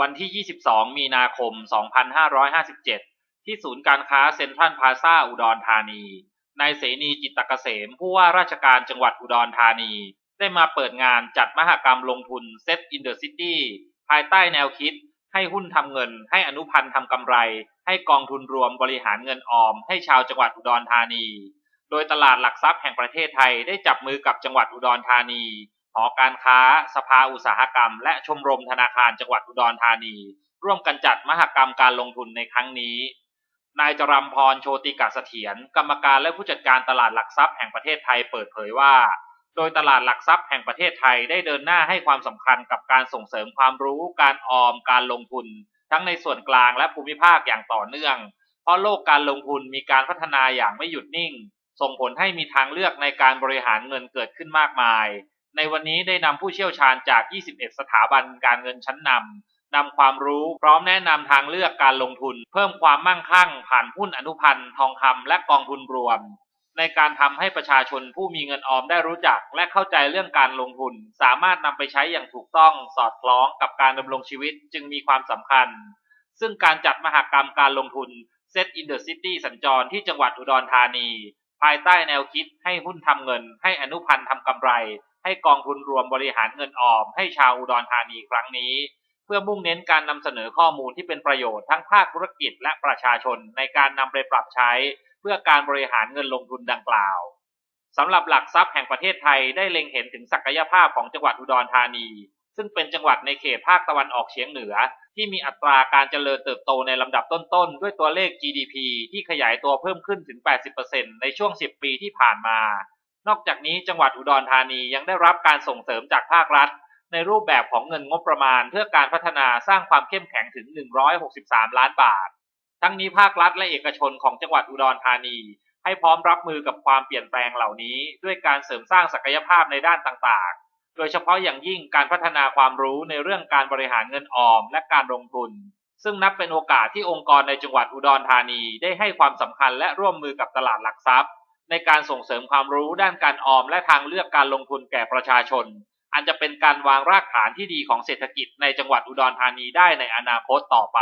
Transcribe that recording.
วันที่ 22 มีนาคม 2557 ที่ศูนย์การค้าเซ็นทรัลพาซาอุดรธานี นายเสนีจิตตเกษม ผู้ว่าราชการจังหวัดอุดรธานี ได้มาเปิดงานจัดมหกรรมลงทุน Set in the City ภายใต้แนวคิด ให้หุ้นทำเงิน ให้อนุพันธ์ทำกำไร ให้กองทุนรวมบริหารเงินออม ให้ชาวจังหวัดอุดรธานี โดยตลาดหลักทรัพย์แห่งประเทศไทยได้จับมือกับจังหวัดอุดรธานี หอการค้า สภาอุตสาหกรรม และชมรมธนาคารจังหวัดอุดรธานี ร่วมกันจัดมหกรรมการลงทุนในครั้งนี้ นายจรัมพรโชติกาเสถียรกรรมการและผู้จัดการตลาดหลักทรัพย์แห่งประเทศไทยเปิดเผยว่า โดยตลาดหลักทรัพย์แห่งประเทศไทยได้เดินหน้าให้ความสำคัญกับการส่งเสริมความรู้ การออม การลงทุน ทั้งในส่วนกลางและภูมิภาคอย่างต่อเนื่อง เพราะโลกการลงทุนมีการพัฒนาอย่างไม่หยุดนิ่ง ส่งผลให้มีทางเลือกในการบริหารเงินเกิดขึ้นมากมาย ในวันนี้ได้นำผู้เชี่ยวชาญจาก 21 สถาบันการเงินชั้นนำนำความรู้พร้อมแนะนำทางเลือกการลงทุน เพิ่มความมั่งคั่ง ผ่านหุ้นอนุพันธ์ทองคำและกองทุนรวม ในการทำให้ประชาชนผู้มีเงินออมได้รู้จัก และเข้าใจเรื่องการลงทุน สามารถนำไปใช้อย่างถูกต้องสอดคล้องกับการดำรงชีวิตจึงมีความสำคัญ ซึ่งการจัดมหกรรมการลงทุน Set in the City สัญจรที่จังหวัดอุดรธานี ภายใต้แนวคิดให้หุ้นทำเงิน ให้อนุพันธ์ทำกำไร ให้กองทุนรวมบริหารเงินออม ให้ชาวอุดรธานีครั้งนี้ เพื่อมุ่งเน้นการนำเสนอข้อมูลที่เป็นประโยชน์ทั้งภาคธุรกิจและประชาชนในการนำไปปรับใช้ เพื่อการบริหารเงินลงทุนดังกล่าวสำหรับหลักทรัพย์แห่งประเทศไทยได้เล็งเห็นถึงศักยภาพของจังหวัดอุดรธานี ซึ่งเป็นจังหวัดในเขตภาคตะวันออกเฉียงเหนือ ที่มีอัตราการเจริญเติบโตในลำดับต้นๆ ด้วยตัวเลข GDP ที่ขยายตัวเพิ่มขึ้นถึง 80%ในช่วง 10 ปีที่ผ่านมา นอกจากนี้จังหวัดอุดรธานียังได้รับการส่งเสริมจากภาครัฐ ในรูปแบบของเงินงบประมาณ เพื่อการพัฒนาสร้างความเข้มแข็งถึง 163 ล้านบาท ทั้งนี้ภาครัฐและเอกชนของจังหวัดอุดรธานีให้พร้อมรับมือกับความเปลี่ยนแปลงเหล่านี้ ด้วยการเสริมสร้างศักยภาพในด้านต่างๆ โดยเฉพาะอย่างยิ่งการพัฒนาความรู้ในเรื่องการบริหารเงินออมและการลงทุน ซึ่งนับเป็นโอกาสที่องค์กรในจังหวัดอุดรธานีได้ให้ความสำคัญและร่วมมือกับตลาดหลักทรัพย์ ในการส่งเสริมความรู้ด้านการออมและทางเลือกการลงทุนแก่ประชาชน อันจะเป็นการวางรากฐานที่ดีของเศรษฐกิจในจังหวัดอุดรธานีได้ในอนาคตต่อไป